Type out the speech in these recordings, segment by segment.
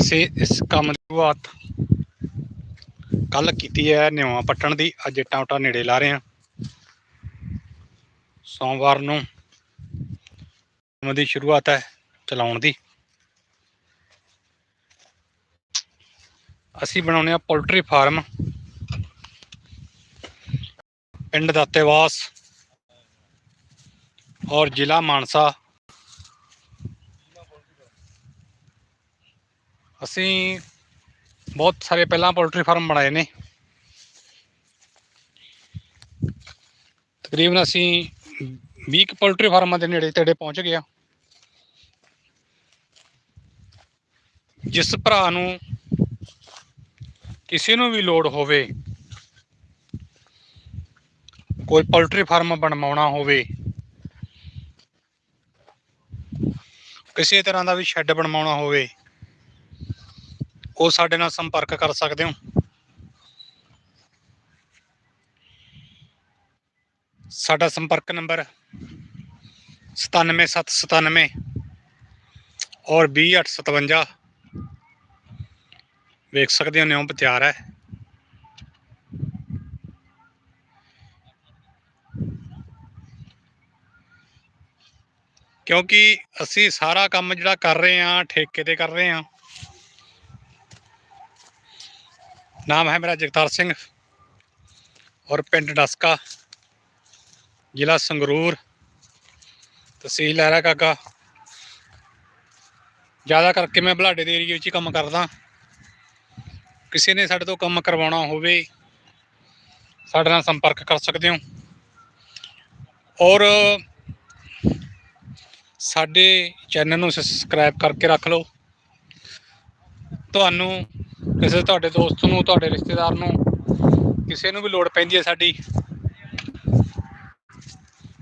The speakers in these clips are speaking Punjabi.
ਅਸੀਂ ਇਸ ਕੰਮ ਦੀ ਸ਼ੁਰੂਆਤ ਕੱਲ ਕੀਤੀ ਹੈ ਨਿਵਾ ਪੱਟਣ ਦੀ। ਅੱਜ ਇੱਟਾਂ ਉਟਾਂ ਨੇੜੇ ਲਾ ਰਹੇ ਹਾਂ। ਸੋਮਵਾਰ ਨੂੰ ਕੰਮ ਦੀ ਸ਼ੁਰੂਆਤ ਹੈ ਚਲਾਉਣ ਦੀ। ਅਸੀਂ ਬਣਾਉਨੇ ਆ ਪੋਲਟਰੀ ਫਾਰਮ। ਪਿੰਡ ਦਾਤੇਵਾਸ ਔਰ ਜ਼ਿਲ੍ਹਾ ਮਾਨਸਾ ਅਸੀਂ ਬਹੁਤ ਸਾਰੇ ਪਹਿਲਾਂ ਪੋਲਟਰੀ ਫਾਰਮ ਬਣਾਏ ਨੇ। ਤਕਰੀਬਨ ਅਸੀਂ 20 ਕੁ ਪੋਲਟਰੀ ਫਾਰਮਾਂ ਦੇ ਨੇੜੇ ਤੇੜੇ ਪਹੁੰਚ ਗਿਆ ਜਿਸ ਭਰਾ ਨੂੰ ਕਿਸੇ ਨੂੰ ਵੀ ਲੋੜ ਹੋਵੇ, ਕੋਈ ਪੋਲਟਰੀ ਫਾਰਮ ਬਣਵਾਉਣਾ ਹੋਵੇ, ਕਿਸੇ ਤਰ੍ਹਾਂ ਦਾ ਵੀ ਸ਼ੈੱਡ ਬਣਵਾਉਣਾ ਹੋਵੇ ਉਹ ਸਾਡੇ ਨਾਲ ਸੰਪਰਕ ਕਰ ਸਕਦੇ ਹੋ? ਸਾਡਾ ਸੰਪਰਕ ਨੰਬਰ 97797 ਔਰ 20857 ਵੇਖ ਸਕਦੇ ਹੋ ਨਿਉਂ ਤਿਆਰ ਹੈ। ਕਿਉਂਕਿ ਅਸੀਂ ਸਾਰਾ ਕੰਮ ਜਿਹੜਾ ਕਰ ਰਹੇ ਹਾਂ, ਠੇਕੇ ਤੇ ਕਰ ਰਹੇ ਹਾਂ ਨਾਮ ਹੈ ਮੇਰਾ ਜਗਤਾਰ ਸਿੰਘ ਔਰ ਪਿੰਡ ਡਸਕਾ, ਜ਼ਿਲ੍ਹਾ ਸੰਗਰੂਰ, ਤਹਿਸੀਲ ਲਹਿਰਾ ਕਾਕਾ। ਜ਼ਿਆਦਾ ਕਰਕੇ ਮੈਂ ਬਲਾਡੇ ਦੇ ਏਰੀਏ ਵਿੱਚ ਹੀ ਕੰਮ ਕਰਦਾ। ਕਿਸੇ ਨੇ ਸਾਡੇ ਤੋਂ ਕੰਮ ਕਰਵਾਉਣਾ ਹੋਵੇ, ਸਾਡੇ ਨਾਲ ਸੰਪਰਕ ਕਰ ਸਕਦੇ ਹੋ। ਔਰ ਸਾਡੇ ਚੈਨਲ ਨੂੰ ਸਬਸਕ੍ਰਾਈਬ ਕਰਕੇ ਰੱਖ ਲਓ। ਤੁਹਾਨੂੰ ਕਿਸੇ ਤੁਹਾਡੇ ਦੋਸਤ ਨੂੰ, ਤੁਹਾਡੇ ਰਿਸ਼ਤੇਦਾਰ ਨੂੰ, ਕਿਸੇ ਨੂੰ ਵੀ ਲੋੜ ਪੈਂਦੀ ਹੈ ਸਾਡੀ,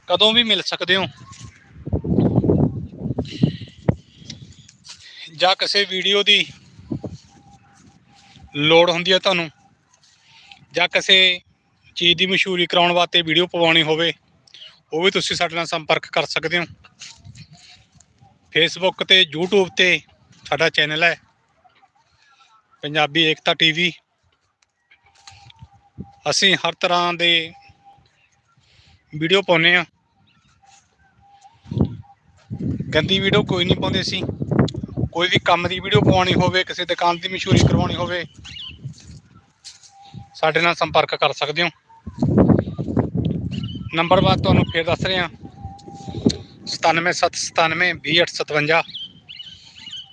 ਕਦੋਂ ਵੀ ਮਿਲ ਸਕਦੇ ਹੋ। ਜਾਂ ਕਿਸੇ ਵੀਡੀਓ ਦੀ ਲੋੜ ਹੁੰਦੀ ਹੈ ਤੁਹਾਨੂੰ, ਜਾਂ ਕਿਸੇ ਚੀਜ਼ ਦੀ ਮਸ਼ਹੂਰੀ ਕਰਾਉਣ ਵਾਸਤੇ ਵੀਡੀਓ ਪਵਾਉਣੀ ਹੋਵੇ, ਉਹ ਵੀ ਤੁਸੀਂ ਸਾਡੇ ਨਾਲ ਸੰਪਰਕ ਕਰ ਸਕਦੇ ਹੋ। ਫੇਸਬੁੱਕ ਤੇ, YouTube ਤੇ ਸਾਡਾ ਚੈਨਲ ਹੈ। ਪੰਜਾਬੀ ਏਕਤਾ ਟੀਵੀ। ਅਸੀਂ ਹਰ ਤਰ੍ਹਾਂ ਦੇ ਵੀਡੀਓ ਪਾਉਨੇ ਆ ਗੰਦੀ ਵੀਡੀਓ ਕੋਈ ਨਹੀਂ ਪਾਉਂਦੇ ਅਸੀਂ। ਕੋਈ ਵੀ ਕੰਮ ਦੀ ਵੀਡੀਓ ਪਾਉਣੀ ਹੋਵੇ, ਕਿਸੇ ਦੁਕਾਨ ਦੀ ਮਸ਼ਹੂਰੀ ਕਰਵਾਉਣੀ ਹੋਵੇ, ਸਾਡੇ ਨਾਲ ਸੰਪਰਕ ਕਰ ਸਕਦੇ ਹੋ। ਨੰਬਰ ਬਾਅਦ ਤੁਹਾਨੂੰ ਫੇਰ ਦੱਸ ਰਹੇ ਹਾਂ। 9779920857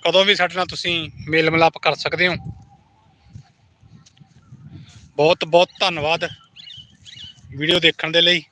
ਕਦੋਂ ਵੀ ਸਾਡੇ ਨਾਲ ਤੁਸੀਂ ਮੇਲ ਮਿਲਾਪ ਕਰ ਸਕਦੇ ਹੋ। ਬਹੁਤ ਬਹੁਤ ਧੰਨਵਾਦ ਵੀਡੀਓ ਦੇਖਣ ਦੇ ਲਈ।